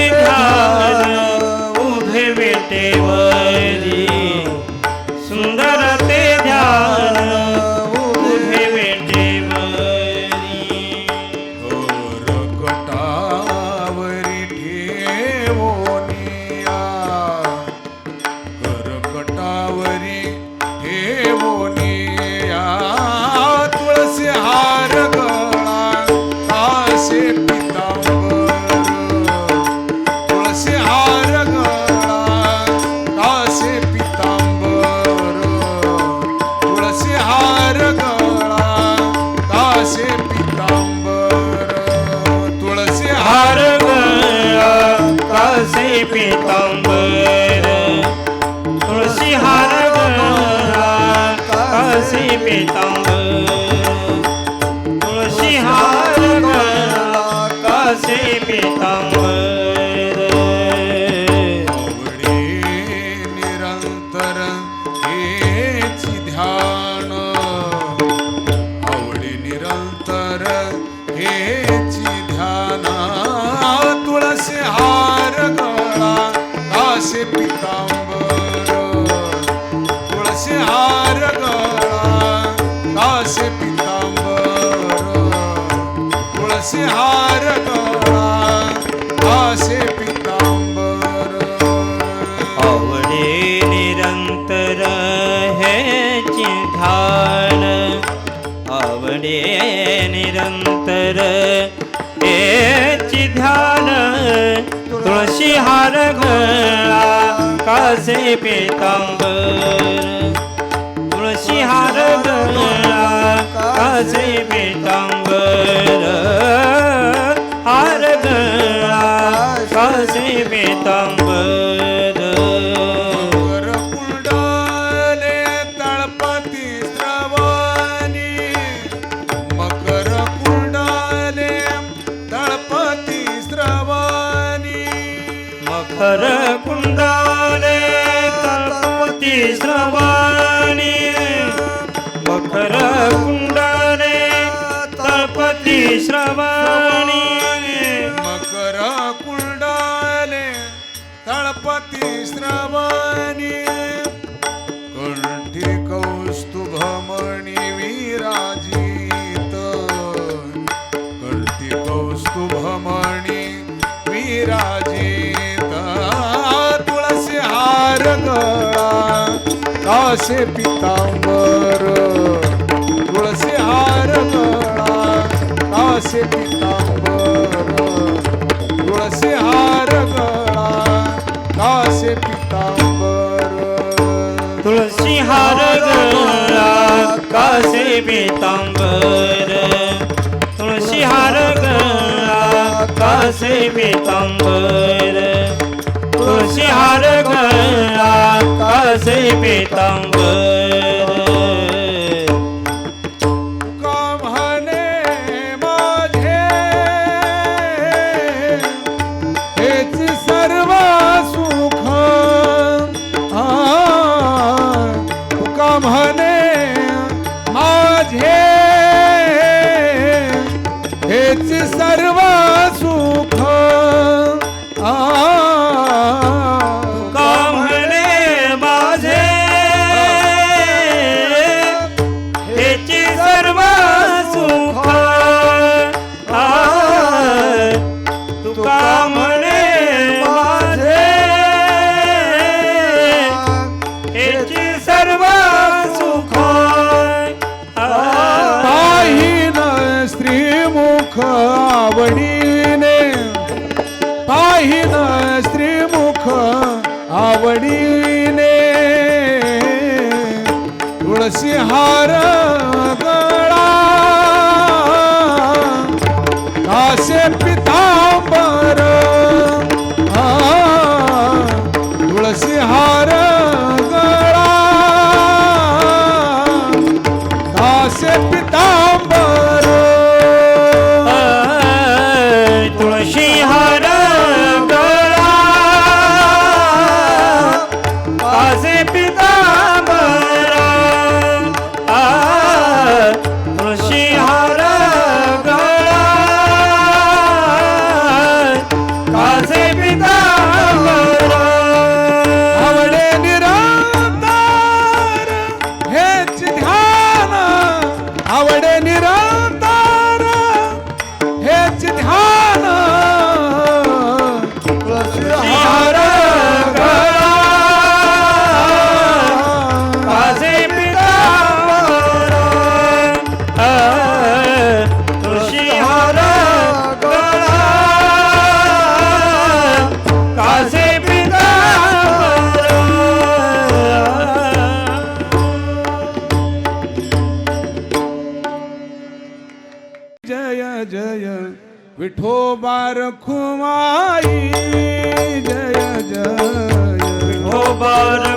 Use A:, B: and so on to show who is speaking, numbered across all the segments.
A: বিঘা निरंतर हेची ध्याना. तुळसे हार गळा दासे पितांबर. तुळसी हार गळा दासे पितांबर. तुळसे हार गळा असे पेतांबर
B: तुळशी हार गळा असे पेतांबर.
A: श्रवाणी मकर कुंडाने तळपती श्रवाणी
B: मकर कुंडाने तळपती श्रवाणी
A: असे पितांबर तुळसे हार गळा असे पिता पितांबर Mamba.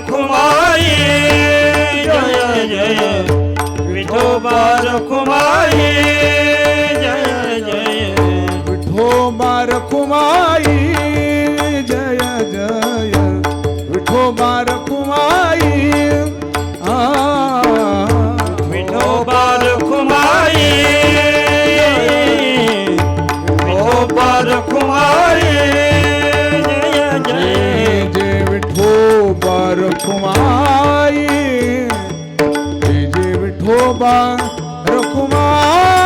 A: रखुमाई। जय जय
B: विठोबा रखुमाई। जय जय।
A: विठोबा रखुमाई। जय जय। विठोबा रखुमाई.
B: विठोबा रखुमाई.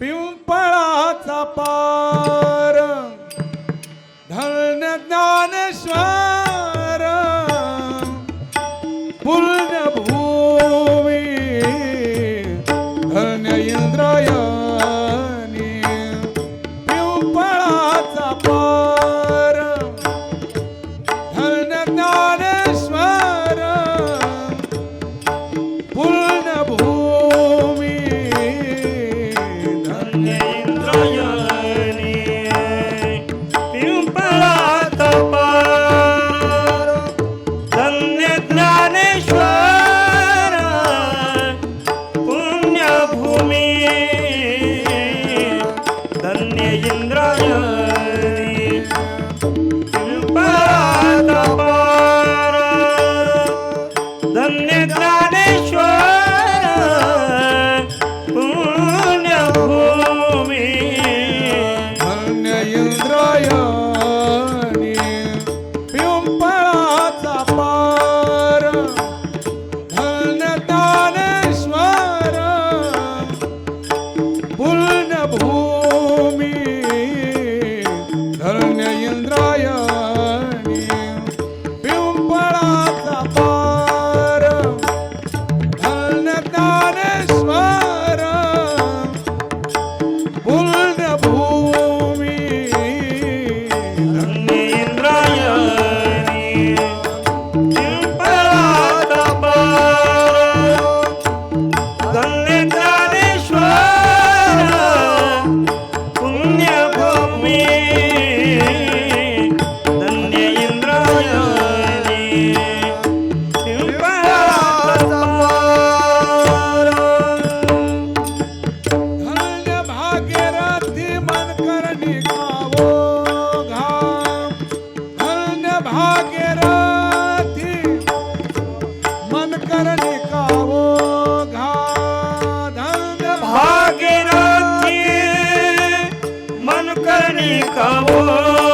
A: पिंपळाचा पा चरणी कवो.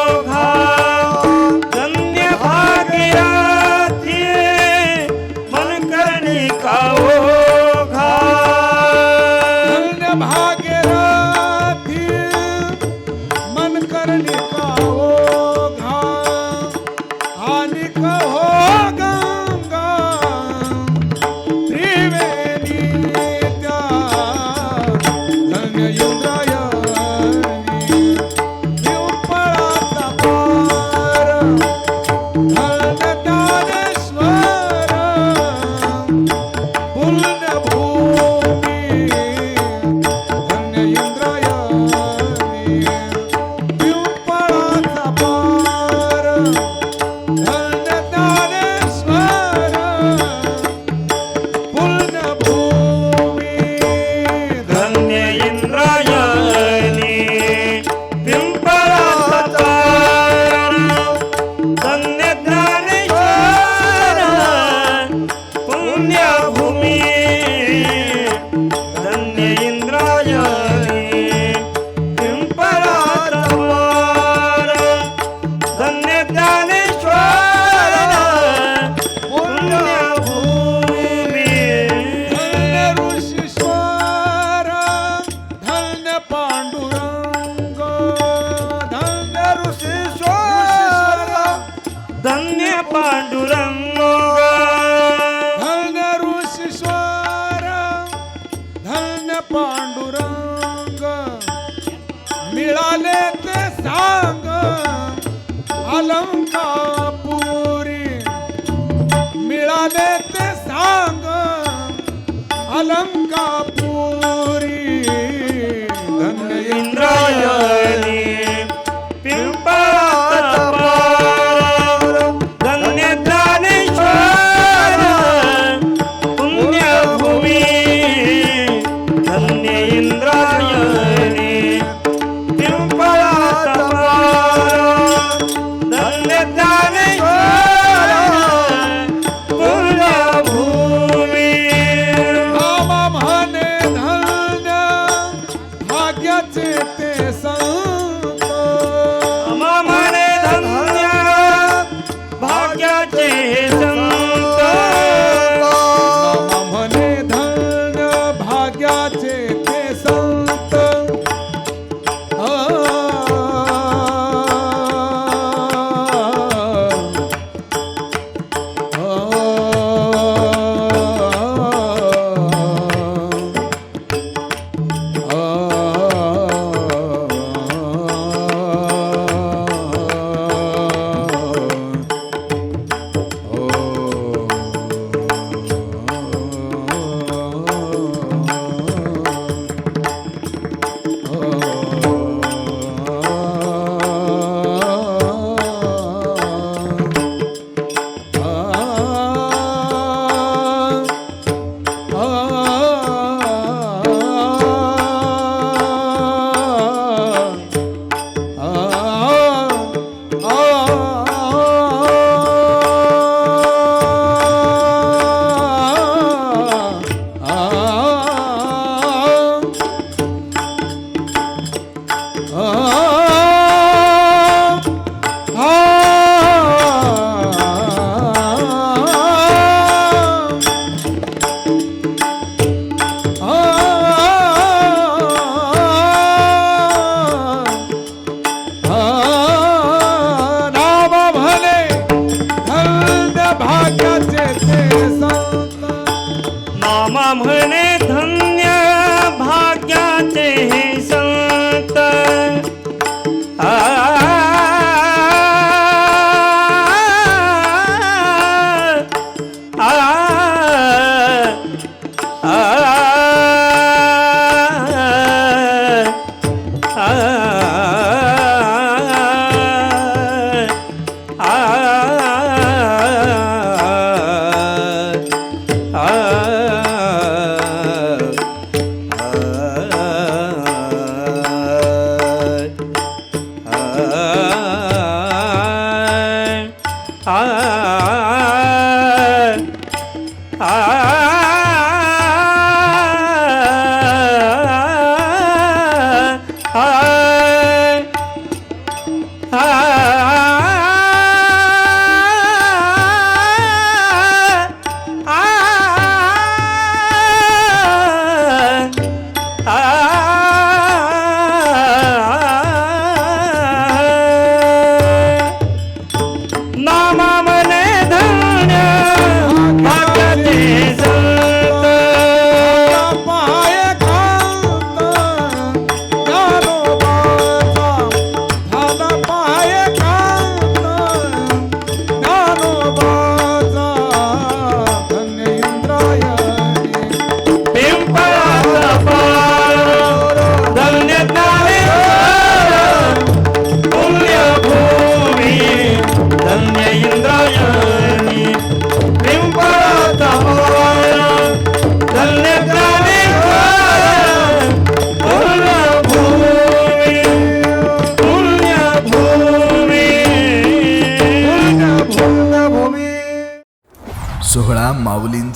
A: आले ते सांग अलंकापुरी. मिळाले ते सांग अलंकापुरी. धन्य
B: इंद्रायणी.